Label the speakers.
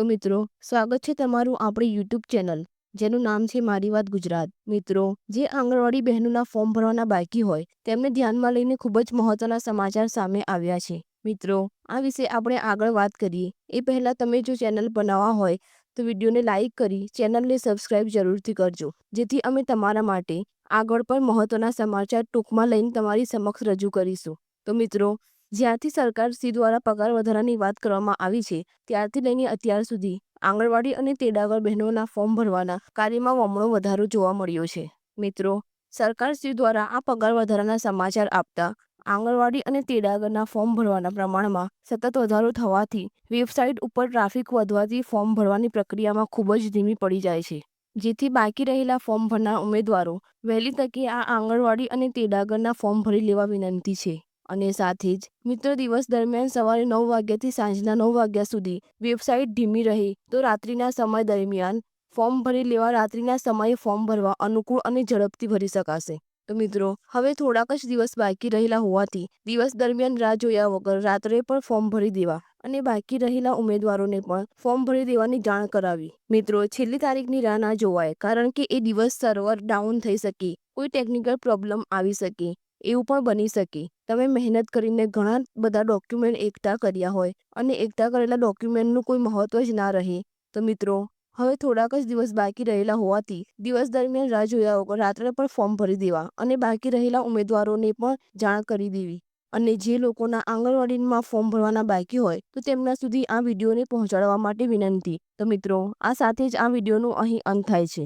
Speaker 1: તો મિત્રો, સ્વાગત છે તમારું આપણી યુટ્યુબ ચેનલ, જેનું નામ છે મારી વાત ગુજરાત. મિત્રો, જે આંગણવાડી બહેનોના ફોર્મ ભરવાના બાકી હોય, તેમને ધ્યાનમાં લઈને ખૂબ જ મહત્વના સમાચાર સામે આવ્યા છે. મિત્રો, આ વિશે આપણે આગળ વાત કરીએ. એ પહેલાં તમે જો ચેનલ બનાવવા હોય, તો વિડીયોને લાઇક કરી ચેનલને સબસ્ક્રાઇબ જરૂરથી કરજો, જેથી અમે તમારા માટે આગળ પણ મહત્વના સમાચાર ટૂંકમાં લઈને તમારી સમક્ષ રજૂ કરીશું. તો મિત્રો જ્યારથી સરકાર શ્રી દ્વારા પગાર વધારાની વાત કરવામાં આવી છે, ત્યારથી લઈને અત્યાર સુધી આંગણવાડી અને તેડાગર બહેનોના ફોર્મ ભરવાના કાર્યમાં વમણો વધારો જોવા મળ્યો છે. મિત્રો, સરકાર શ્રી દ્વારા આ પગાર વધારાના સમાચાર આપતા આંગણવાડી અને તેડાગરના ફોર્મ ભરવાના પ્રમાણમાં સતત વધારો થવાથી વેબસાઇટ ઉપર ટ્રાફિક વધવાથી ફોર્મ ભરવાની પ્રક્રિયામાં ખૂબ જ ધીમી પડી જાય છે. જેથી બાકી રહેલા ફોર્મ ભરનાર ઉમેદવારો વહેલી તકે આ આંગણવાડી અને તેડાગરના ફોર્મ ભરી લેવા વિનંતી છે. અને સાથે જ મિત્ર દિવસ દરમિયાન સવારે નવ વાગ્યાથી સાંજના નવ વાગ્યા સુધી વેબસાઇટ ધીમી રહે તો રાત્રિના સમય દરમિયાન ફોર્મ ભરી લેવા રાત્રિના સમયે ફોર્મ ભરવા અનુકૂળ અને ઝડપથી ભરી શકાશે. તો મિત્રો, હવે થોડાક જ દિવસ બાકી રહેલા હોવાથી દિવસ દરમિયાન રાહ જોયા વગર રાત્રે પણ ફોર્મ ભરી દેવા અને બાકી રહેલા ઉમેદવારોને પણ ફોર્મ ભરી દેવાની જાણ કરાવી. મિત્રો, છેલ્લી તારીખની રાહ ના જોવાય કારણ કે એ દિવસ સર્વર ડાઉન થઈ શકે, કોઈ ટેકનિકલ પ્રોબ્લેમ આવી શકે એવું પણ બની શકે. તમે મહેનત કરીને ઘણા બધા ડોક્યુમેન્ટ એકઠા કર્યા હોય અને એકઠા કરેલા ડોક્યુમેન્ટનું કોઈ મહત્વ જ ના રહે. તો મિત્રો, હવે થોડાક જ દિવસ બાકી રહેલા હોવાથી દિવસ દરમિયાન રાહ જોયા વગર રાત્રે પણ ફોર્મ ભરી દેવા અને બાકી રહેલા ઉમેદવારોને પણ જાણ કરી દેવી. અને જે લોકોના આંગણવાડીમાં ફોર્મ ભરવાના બાકી હોય તો તેમના સુધી આ વિડીયોને પહોંચાડવા માટે વિનંતી. તો મિત્રો, આ સાથે જ આ વિડીયોનો અહીં અંત થાય છે.